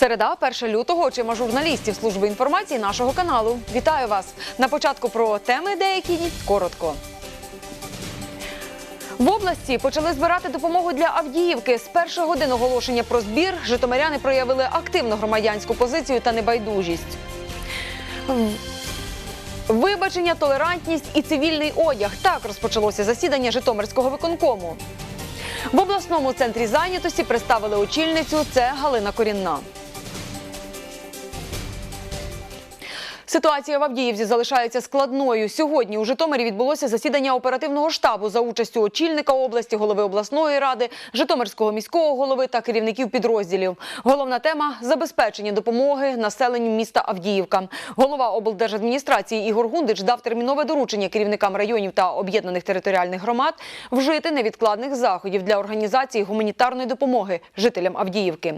Середа, 1 лютого, очима журналістів служби інформації нашого каналу. Вітаю вас! На початку про теми деякі коротко. В області почали збирати допомогу для Авдіївки. З перших годин оголошення про збір житомиряни проявили активну громадянську позицію та небайдужість. Вибачення, толерантність і цивільний одяг. Так розпочалося засідання Житомирського виконкому. В обласному центрі зайнятості представили очільницю. Це Галина Корінна. Ситуація в Авдіївці залишається складною. Сьогодні у Житомирі відбулося засідання оперативного штабу за участю очільника області, голови обласної ради, Житомирського міського голови та керівників підрозділів. Головна тема забезпечення допомоги населенню міста Авдіївка. Голова облдержадміністрації Ігор Гундич дав термінове доручення керівникам районів та об'єднаних територіальних громад вжити невідкладних заходів для організації гуманітарної допомоги жителям Авдіївки.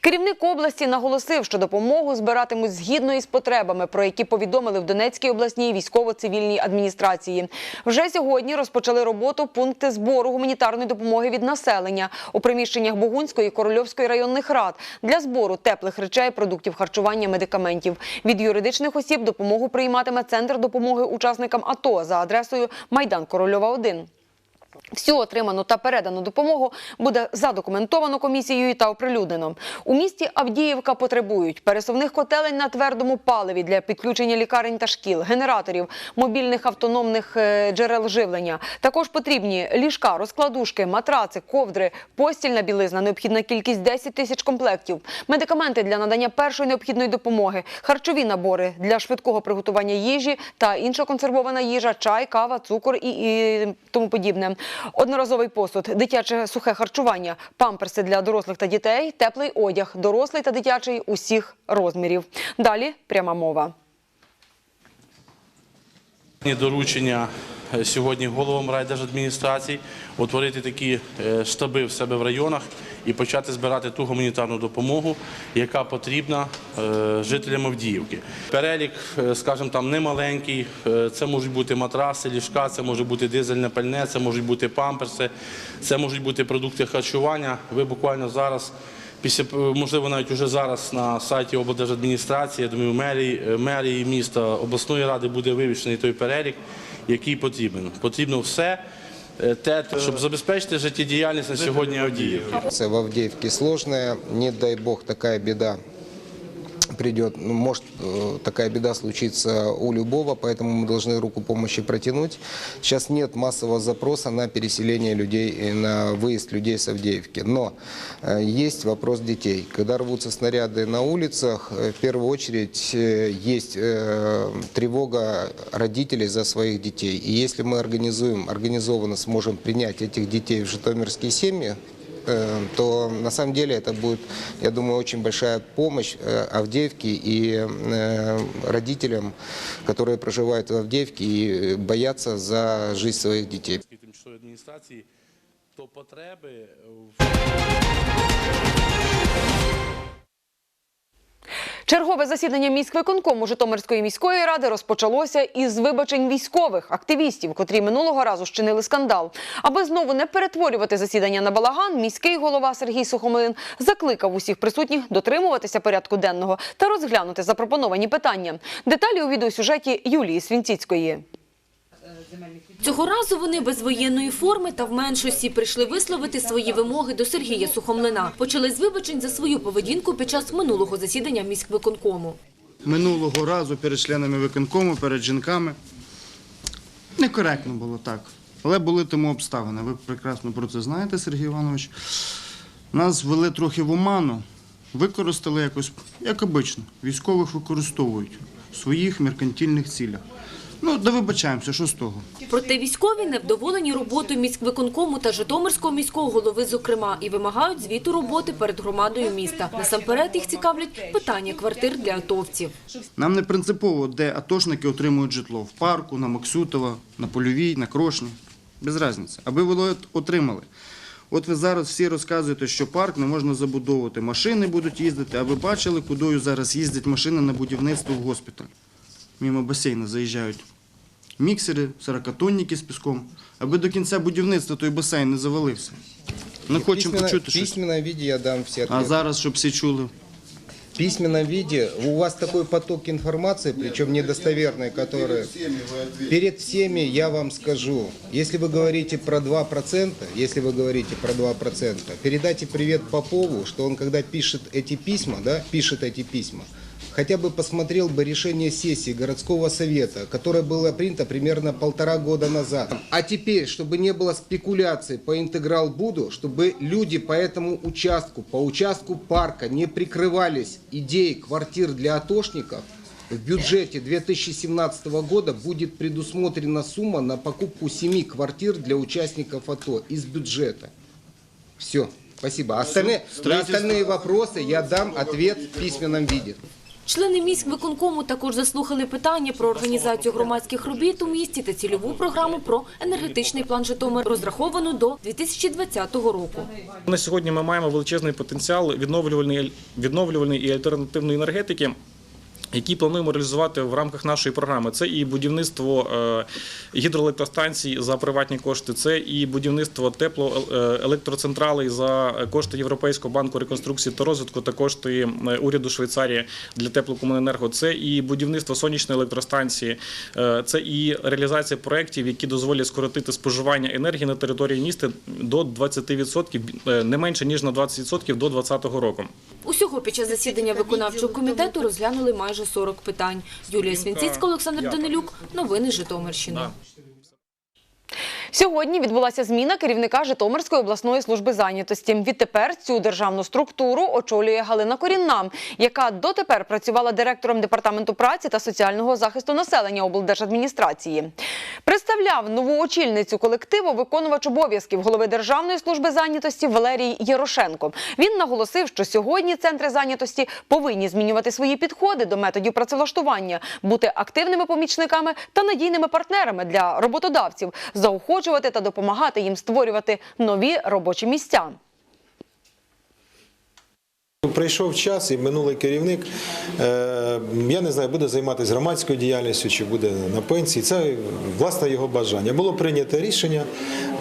Керівник області наголосив, що допомогу збиратимуть згідно із потребами, про які повідомили в Донецькій обласній військово-цивільній адміністрації. Вже сьогодні розпочали роботу пункти збору гуманітарної допомоги від населення у приміщеннях Бугунської і Корольовської районних рад для збору теплих речей, продуктів харчування, медикаментів. Від юридичних осіб допомогу прийматиме центр допомоги учасникам АТО за адресою Майдан Корольова 1. Всю отриману та передану допомогу буде задокументовано комісією та оприлюднено. У місті Авдіївка потребують пересувних котелень на твердому паливі для підключення лікарень та шкіл, генераторів, мобільних автономних е, джерел живлення. Також потрібні ліжка, розкладушки, матраци, ковдри, постільна білизна, необхідна кількість 10 тисяч комплектів, медикаменти для надання першої необхідної допомоги, харчові набори для швидкого приготування їжі та інша консервована їжа, чай, кава, цукор і, і тому подібне. Одноразовий посуд, дитяче сухе харчування, памперси для дорослих та дітей, теплий одяг, дорослий та дитячий усіх розмірів. Далі пряма мова. Доручення сьогодні головам райдержадміністрацій утворити такі е, штаби в себе в районах і почати збирати ту гуманітарну допомогу, яка потрібна е, жителям Авдіївки. Перелік, е, скажімо, там немаленький. Е, Це можуть бути матраси, ліжка, це може бути дизельне пальне, це можуть бути памперси, це можуть бути продукти харчування. Ви буквально зараз. Після можливо, навіть уже зараз на сайті облдержадміністрації, я думаю, мерії, мерії міста обласної ради буде вивішений той перелік, який потрібен. Потрібно все е, те, щоб забезпечити життєдіяльність на сьогодні Авдіївки. Це в Авдіївці сложная, не дай бог така беда придет, ну, может э, такая беда случиться у любого, поэтому мы должны руку помощи протянуть. Сейчас нет массового запроса на переселение людей и на выезд людей с Авдеевки, но э, есть вопрос детей. Когда рвутся снаряды на улицах, э, в первую очередь есть тревога родителей за своих детей. И если мы организуем, организованно сможем принять этих детей в житомирские семьи, то на самом деле это будет, я думаю, очень большая помощь э, Авдеевке и э, родителям, которые проживают в Авдеевке и э, боятся за жизнь своих детей. тимчасової адміністрації, то потреби в Чергове засідання міськвиконкому Житомирської міської ради розпочалося із вибачень військових активістів, котрі минулого разу щинили скандал. Аби знову не перетворювати засідання на балаган, міський голова Сергій Сухомлин закликав усіх присутніх дотримуватися порядку денного та розглянути запропоновані питання. Деталі у відеосюжеті Юлії Свінціцької. Цього разу вони без воєнної форми та в меншості прийшли висловити свої вимоги до Сергія Сухомлина. Почали з вибачень за свою поведінку під час минулого засідання міськвиконкому. минулого разу перед членами виконкому, перед жінками. Некоректно було так. Але були тому обставини. Ви прекрасно про це знаєте, Сергій Іванович. Нас ввели трохи в оману, використали якось, як обично, військових використовують в своїх меркантильних цілях. Ну, да вибачаємося, що з того? Проте військові невдоволені роботою міськвиконкому та Житомирського міського голови зокрема і вимагають звіту роботи перед громадою міста. Насамперед їх цікавлять питання квартир для атовців. Нам не принципово, де атошники отримують житло в парку, на Максютова, на Польовій, на Крошні. Без різниці. Аби ви отримали. От ви зараз всі розказуєте, що парк не можна забудовувати. Машини будуть їздити, а ви бачили, кудою зараз їздять машини на будівництво в госпіталь Мімо басейну заїжджають міксери, сорокатонники з піском, аби до кінця будівництва той басейн не завалився. Ми В хочемо письменно- почути В щось. письменном виде я дам все А ответы. зараз, щоб всі чули. в письменном виде. У вас такой поток информации, причем недостоверной, который... Перед всеми я вам скажу, если вы говорите про 2%, если вы говорите про 2%, передайте привет Попову, что он когда пишет эти письма, да, пишет эти письма, хотя бы посмотрел бы решение сессии городского совета, которое было принято примерно полтора года назад. А теперь, чтобы не было спекуляций по интеграл Буду, чтобы люди по этому участку, по участку парка не прикрывались идеей квартир для атошников, в бюджете 2017 года будет предусмотрена сумма на покупку 7 квартир для участников АТО из бюджета. Все, спасибо. Остальные, на остальные вопросы я дам ответ в письменном виде. Члени міськвиконкому також заслухали питання про організацію громадських робіт у місті та цільову програму про енергетичний план Житомир, розраховану до 2020 року. На сьогодні ми маємо величезний потенціал відновлювальної, відновлювальної і альтернативної енергетики. Які плануємо реалізувати в рамках нашої програми, це і будівництво е, гідроелектростанцій за приватні кошти, це і будівництво теплоелектроцентралей за кошти Європейського банку реконструкції та розвитку та кошти е, уряду Швейцарії для теплокомуненерго. Це і будівництво сонячної електростанції, е, це і реалізація проєктів, які дозволять скоротити споживання енергії на території міста до 20%, е, не менше ніж на 20% до 2020 року. Усього під час засідання виконавчого комітету розглянули майже 40 питань. Юлія Свінціцька, Олександр Данилюк. Новини Житомирщини. Сьогодні відбулася зміна керівника Житомирської обласної служби зайнятості. Відтепер цю державну структуру очолює Галина Корінна, яка дотепер працювала директором департаменту праці та соціального захисту населення облдержадміністрації. Представляв нову очільницю колективу виконувач обов'язків голови Державної служби зайнятості Валерій Ярошенко. Він наголосив, що сьогодні центри зайнятості повинні змінювати свої підходи до методів працевлаштування, бути активними помічниками та надійними партнерами для роботодавців, заохочувати та допомагати їм створювати нові робочі місця. Прийшов час, і минулий керівник, е, я не знаю, буде займатися громадською діяльністю чи буде на пенсії. Це власне його бажання. Було прийнято рішення,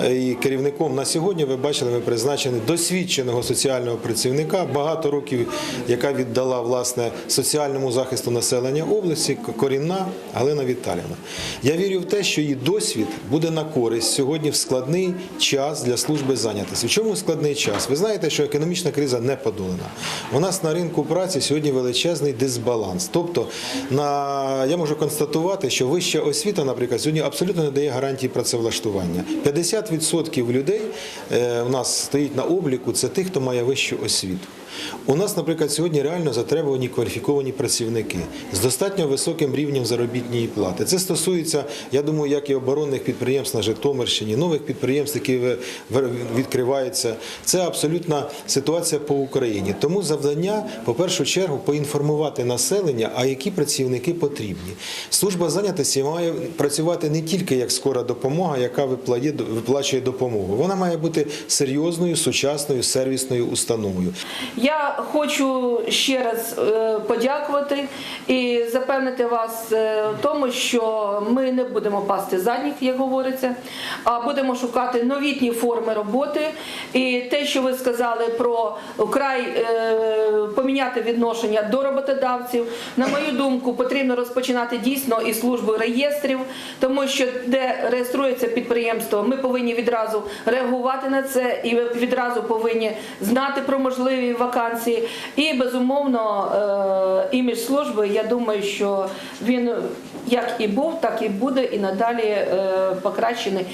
і керівником на сьогодні ви бачили, ми призначені досвідченого соціального працівника, багато років, яка віддала власне соціальному захисту населення області, корінна Галина Віталіївна. Я вірю в те, що її досвід буде на користь сьогодні в складний час для служби зайнятості. В чому складний час? Ви знаєте, що економічна криза не подолана. У нас на ринку праці сьогодні величезний дисбаланс. Тобто, на я можу констатувати, що вища освіта, наприклад, сьогодні абсолютно не дає гарантії працевлаштування. 50% людей е, у нас стоїть на обліку це тих, хто має вищу освіту. У нас, наприклад, сьогодні реально затребувані кваліфіковані працівники з достатньо високим рівнем заробітної плати. Це стосується, я думаю, як і оборонних підприємств на Житомирщині, нових підприємств, які відкриваються. Це абсолютна ситуація по Україні. Тому завдання, по першу чергу, поінформувати населення, а які працівники потрібні. Служба зайнятості має працювати не тільки як скора допомога, яка виплає- виплачує допомогу. Вона має бути серйозною, сучасною, сервісною установою. Я хочу ще раз е, подякувати і запевнити вас е, в тому, що ми не будемо пасти задніх, як говориться, а будемо шукати новітні форми роботи. І те, що ви сказали про вкрай е, поміняти відношення до роботодавців, на мою думку, потрібно розпочинати дійсно із служби реєстрів, тому що де реєструється підприємство, ми повинні відразу реагувати на це і відразу повинні знати про можливі вакансії. І безумовно, е, імідж служби, я думаю, що він як і був, так і буде, і надалі е, покращений.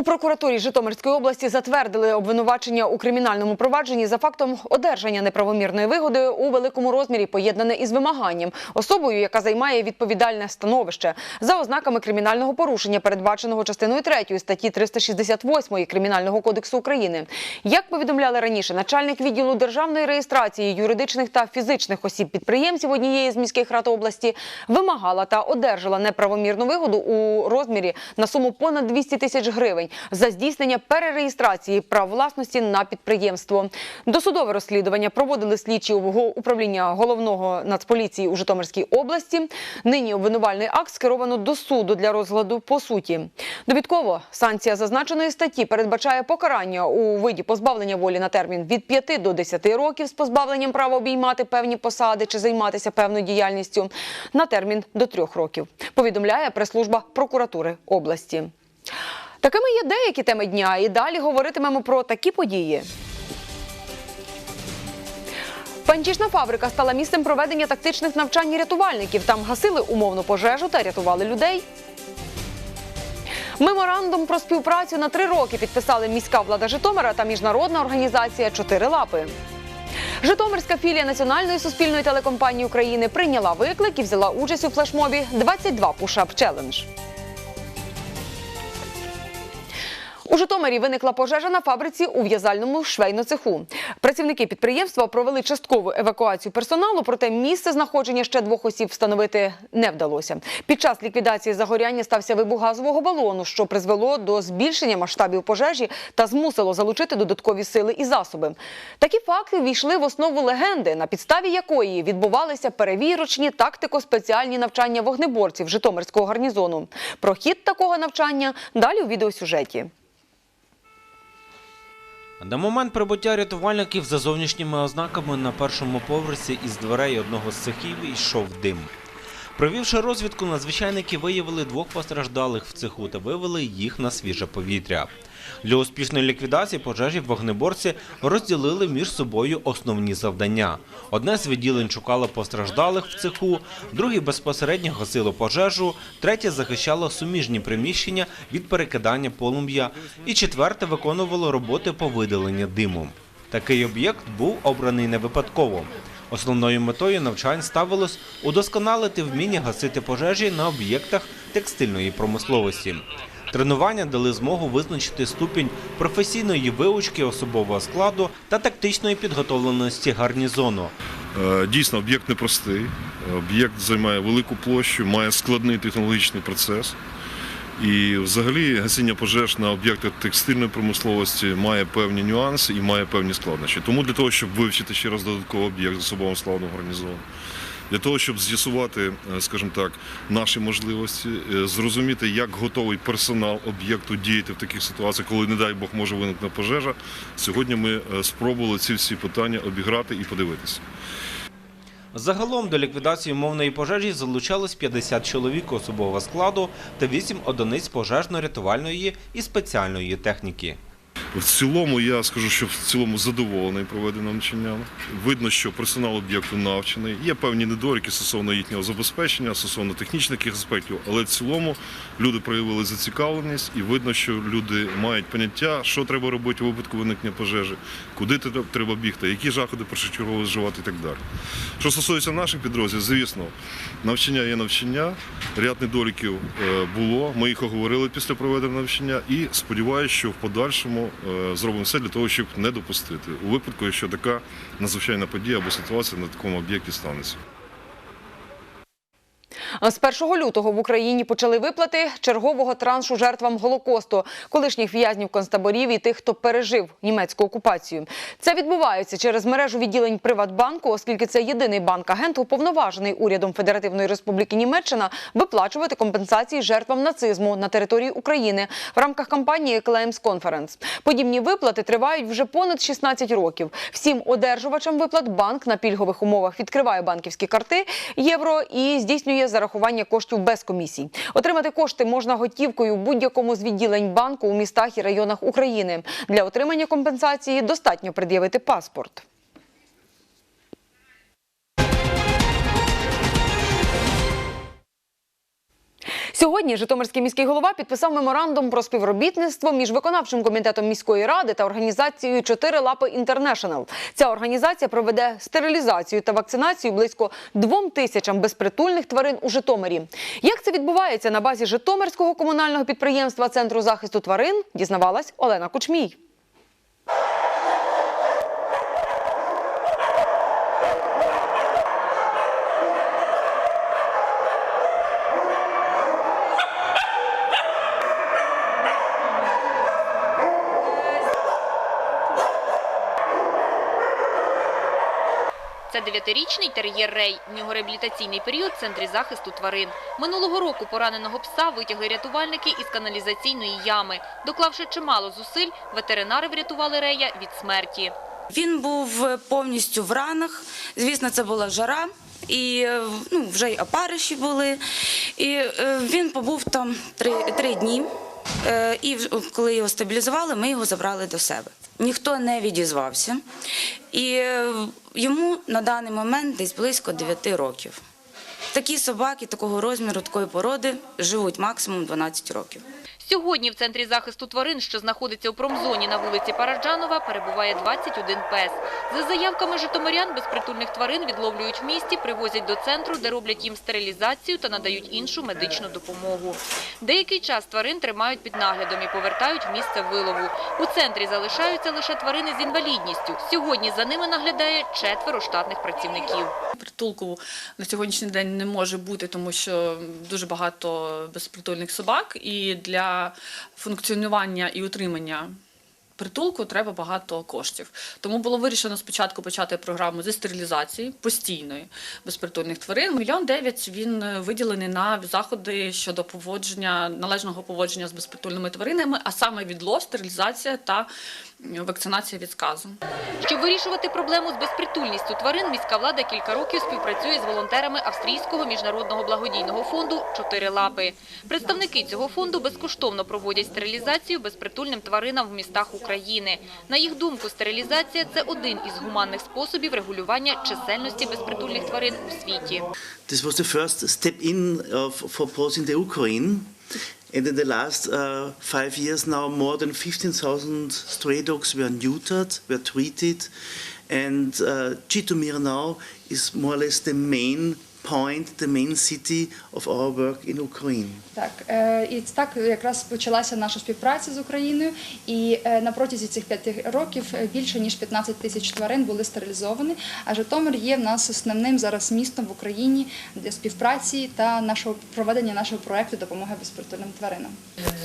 У прокуратурі Житомирської області затвердили обвинувачення у кримінальному провадженні за фактом одержання неправомірної вигоди у великому розмірі, поєднане із вимаганням особою, яка займає відповідальне становище за ознаками кримінального порушення, передбаченого частиною 3 статті 368 Кримінального кодексу України. Як повідомляли раніше, начальник відділу державної реєстрації юридичних та фізичних осіб підприємців однієї з міських рад області вимагала та одержала неправомірну вигоду у розмірі на суму понад 200 тисяч гривень за здійснення перереєстрації прав власності на підприємство. Досудове розслідування проводили слідчі управління головного нацполіції у Житомирській області. Нині обвинувальний акт скеровано до суду для розгляду по суті. Довідково санкція зазначеної статті передбачає покарання у виді позбавлення волі на термін від 5 до 10 років з позбавленням права обіймати певні посади чи займатися певною діяльністю на термін до 3 років. Повідомляє прес-служба прокуратури області. Такими є деякі теми дня, і далі говоритимемо про такі події. Панчішна фабрика стала місцем проведення тактичних навчань рятувальників. Там гасили умовну пожежу та рятували людей. Меморандум про співпрацю на три роки підписали міська влада Житомира та міжнародна організація Чотири лапи. Житомирська філія Національної суспільної телекомпанії України прийняла виклик і взяла участь у флешмобі 22 Push-Up Challenge. У Житомирі виникла пожежа на фабриці у в'язальному швейноцеху. Працівники підприємства провели часткову евакуацію персоналу, проте місце знаходження ще двох осіб встановити не вдалося. Під час ліквідації загоряння стався вибух газового балону, що призвело до збільшення масштабів пожежі та змусило залучити додаткові сили і засоби. Такі факти війшли в основу легенди, на підставі якої відбувалися перевірочні тактико-спеціальні навчання вогнеборців Житомирського гарнізону. Про хід такого навчання далі у відеосюжеті. На момент прибуття рятувальників за зовнішніми ознаками на першому поверсі із дверей одного з цехів йшов дим. Провівши розвідку, надзвичайники виявили двох постраждалих в цеху та вивели їх на свіже повітря. Для успішної ліквідації пожежі вогнеборці розділили між собою основні завдання. Одне з відділень шукало постраждалих в цеху, друге безпосередньо гасило пожежу, третє захищало суміжні приміщення від перекидання полум'я, і четверте виконувало роботи по видаленню диму. Такий об'єкт був обраний не випадково. Основною метою навчань ставилось удосконалити вміння гасити пожежі на об'єктах текстильної промисловості. Тренування дали змогу визначити ступінь професійної вивучки особового складу та тактичної підготовленості гарнізону. Е, Дійсно, об'єкт непростий. Об'єкт займає велику площу, має складний технологічний процес. І взагалі гасіння пожеж на об'єктах текстильної промисловості має певні нюанси і має певні складнощі. Тому для того, щоб вивчити ще раз додатковий об'єкт з особовим складом гарнізону, для того, щоб з'ясувати, е, скажімо так, наші можливості, е, зрозуміти, як готовий персонал об'єкту діяти в таких ситуаціях, коли, не дай Бог, може виникнути пожежа. Сьогодні ми е, спробували ці всі питання обіграти і подивитися. Загалом до ліквідації мовної пожежі залучалось 50 чоловік особового складу та 8 одиниць пожежно-рятувальної і спеціальної техніки. В цілому я скажу, що в цілому задоволений проведеним навчанням. Видно, що персонал об'єкту навчений. Є певні недоліки стосовно їхнього забезпечення, стосовно технічних аспектів, але в цілому люди проявили зацікавленість і видно, що люди мають поняття, що треба робити у випадку виникнення пожежі, куди треба бігти, які заходи першочергово вживати і так далі. Що стосується наших підрозділів, звісно, навчання є навчання, ряд недоліків е, було. Ми їх оговорили після проведення навчання і сподіваюся, що в подальшому зробимо все для того, щоб не допустити у випадку, якщо така надзвичайна подія або ситуація на такому об'єкті станеться. З 1 лютого в Україні почали виплати чергового траншу жертвам Голокосту, колишніх в'язнів концтаборів і тих, хто пережив німецьку окупацію. Це відбувається через мережу відділень Приватбанку, оскільки це єдиний банк-агент, уповноважений урядом Федеративної Республіки Німеччина виплачувати компенсації жертвам нацизму на території України в рамках кампанії Claims Conference. Подібні виплати тривають вже понад 16 років. Всім одержувачам виплат банк на пільгових умовах відкриває банківські карти євро і здійснює зарахування коштів без комісій. Отримати кошти можна готівкою в будь-якому з відділень банку у містах і районах України. Для отримання компенсації достатньо пред'явити паспорт. Сьогодні Житомирський міський голова підписав меморандум про співробітництво між виконавчим комітетом міської ради та організацією Чотири лапи Інтернешнл. Ця організація проведе стерилізацію та вакцинацію близько двом тисячам безпритульних тварин у Житомирі. Як це відбувається на базі Житомирського комунального підприємства Центру захисту тварин, дізнавалась Олена Кучмій. Це дев'ятирічний тер'єр Рей. В нього реабілітаційний період в центрі захисту тварин. Минулого року пораненого пса витягли рятувальники із каналізаційної ями. Доклавши чимало зусиль, ветеринари врятували Рея від смерті. Він був повністю в ранах. Звісно, це була жара. І е, ну, вже й опариші були. І е, він побув там три, три дні. Е, І коли його стабілізували, ми його забрали до себе. Ніхто не відізвався. І е, йому на даний момент десь близько 9 років. Такі собаки такого розміру, такої породи живуть максимум 12 років. Сьогодні в центрі захисту тварин, що знаходиться у промзоні на вулиці Параджанова, перебуває 21 пес. За заявками житомирян, безпритульних тварин відловлюють в місті, привозять до центру, де роблять їм стерилізацію та надають іншу медичну допомогу. Деякий час тварин тримають під наглядом і повертають в місце вилову. У центрі залишаються лише тварини з інвалідністю. Сьогодні за ними наглядає четверо штатних працівників. притулку на сьогоднішній день не може бути, тому що дуже багато безпритульних собак, і для функціонування і утримання притулку треба багато коштів. Тому було вирішено спочатку почати програму зі стерилізації постійної безпритульних тварин. Мільйон дев'ять він е, виділений на заходи щодо поводження належного поводження з безпритульними тваринами, а саме відлов, стерилізація та вакцинація від сказу. Щоб вирішувати проблему з безпритульністю тварин, міська влада кілька років співпрацює з волонтерами Австрійського міжнародного благодійного фонду «Чотири лапи». Представники цього фонду безкоштовно проводять стерилізацію безпритульним тваринам в містах України. На їх думку, стерилізація – це один із гуманних способів регулювання чисельності безпритульних тварин у світі. This was the first step in of, for POS in the Ukraine. And in the last uh, five years now, more than 15,000 stray dogs were neutered, were treated. And uh, Jitomir now is more or less the main point, the main city of our work in Ukraine. Так, е, і так якраз почалася наша співпраця з Україною, і е, на протязі цих п'яти років е, більше ніж 15 тисяч тварин були стерилізовані. А Житомир є в нас основним зараз містом в Україні для співпраці та нашого проведення нашого проекту допомоги безпритульним тваринам.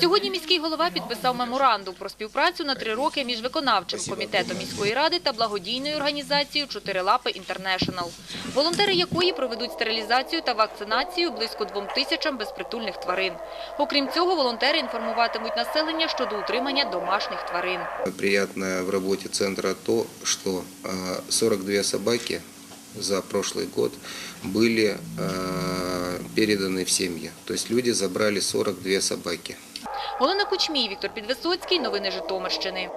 Сьогодні міський голова підписав меморандум про співпрацю на три роки між виконавчим комітетом міської ради та благодійною організацією «Чотирилапи Інтернешнл», волонтери якої проведуть стерилізацію та вакцинацію близько двом тисячам безпритульних тварин. Окрім цього, волонтери інформуватимуть населення щодо утримання домашніх тварин. Приятное в работе центра то, что э, 42 собаки за прошлый год были э, переданы в семьи. То есть люди забрали 42 собаки. Олена Кучмій, Віктор Підвисоцький. Новини Житомирщини.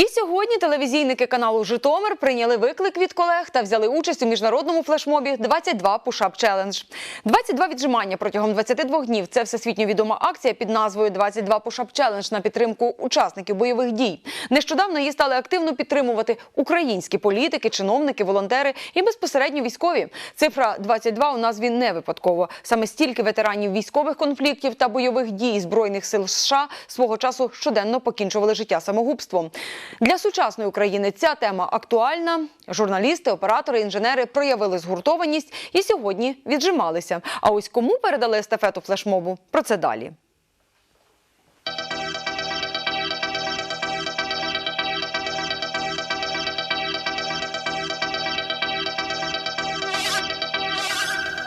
І сьогодні телевізійники каналу Житомир прийняли виклик від колег та взяли участь у міжнародному флешмобі 22 Push-Up Challenge. 22 віджимання протягом 22 днів. Це всесвітньо відома акція під назвою 22 Push-Up Challenge на підтримку учасників бойових дій. Нещодавно її стали активно підтримувати українські політики, чиновники, волонтери і безпосередньо військові. Цифра 22 у назві не випадково. Саме стільки ветеранів військових конфліктів та бойових дій збройних сил США свого часу щоденно покінчували життя самогубством. Для сучасної України ця тема актуальна. Журналісти, оператори, інженери проявили згуртованість і сьогодні віджималися. А ось кому передали естафету флешмобу? Про це далі.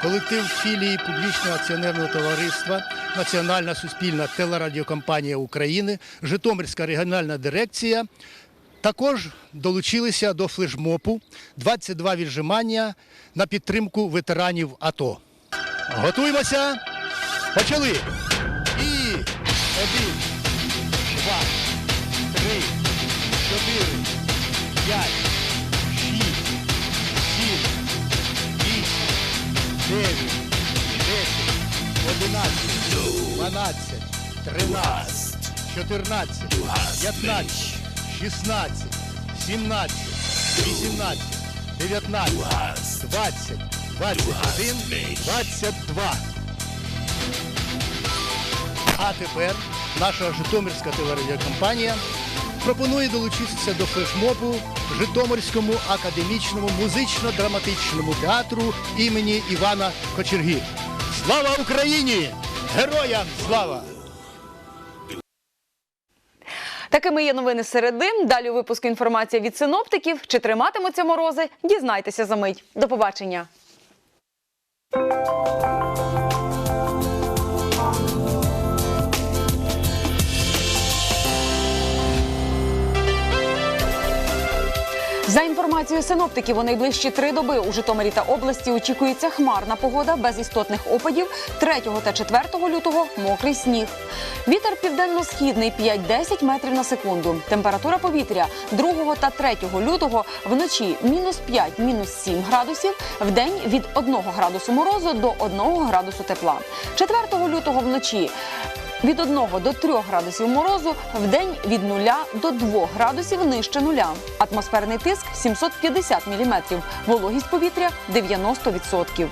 Колектив філії публічного акціонерного товариства Національна суспільна телерадіокомпанія України, Житомирська регіональна дирекція також долучилися до флешмопу 22 віджимання на підтримку ветеранів АТО. Готуємося. Почали. І один, два, три, чотири, п'ять, шість, сім, вісім. 9, 12, 13, 14, 15, 16, 17, 18, 19, 20, 21, 22. А тепер наша Житомирська телерадіокомпанія пропонує долучитися до флешмобу Житомирському академічному музично-драматичному театру імені Івана Кочерги. Слава Україні! Героям слава! Такими є новини середи. Далі випуск інформація від синоптиків. Чи триматимуться морози? Дізнайтеся за мить. До побачення. Інформацією синоптиків, у найближчі три доби у Житомирі та області очікується хмарна погода без істотних опадів. 3 та 4 лютого мокрий сніг. Вітер південно-східний 5-10 метрів на секунду. Температура повітря 2 та 3 лютого вночі мінус 5, мінус 7 градусів, вдень від 1 градусу морозу до 1 градусу тепла. 4 лютого вночі від 1 до 3 градусів морозу, в день від 0 до 2 градусів нижче нуля. Атмосферний тиск 750 міліметрів, вологість повітря 90%.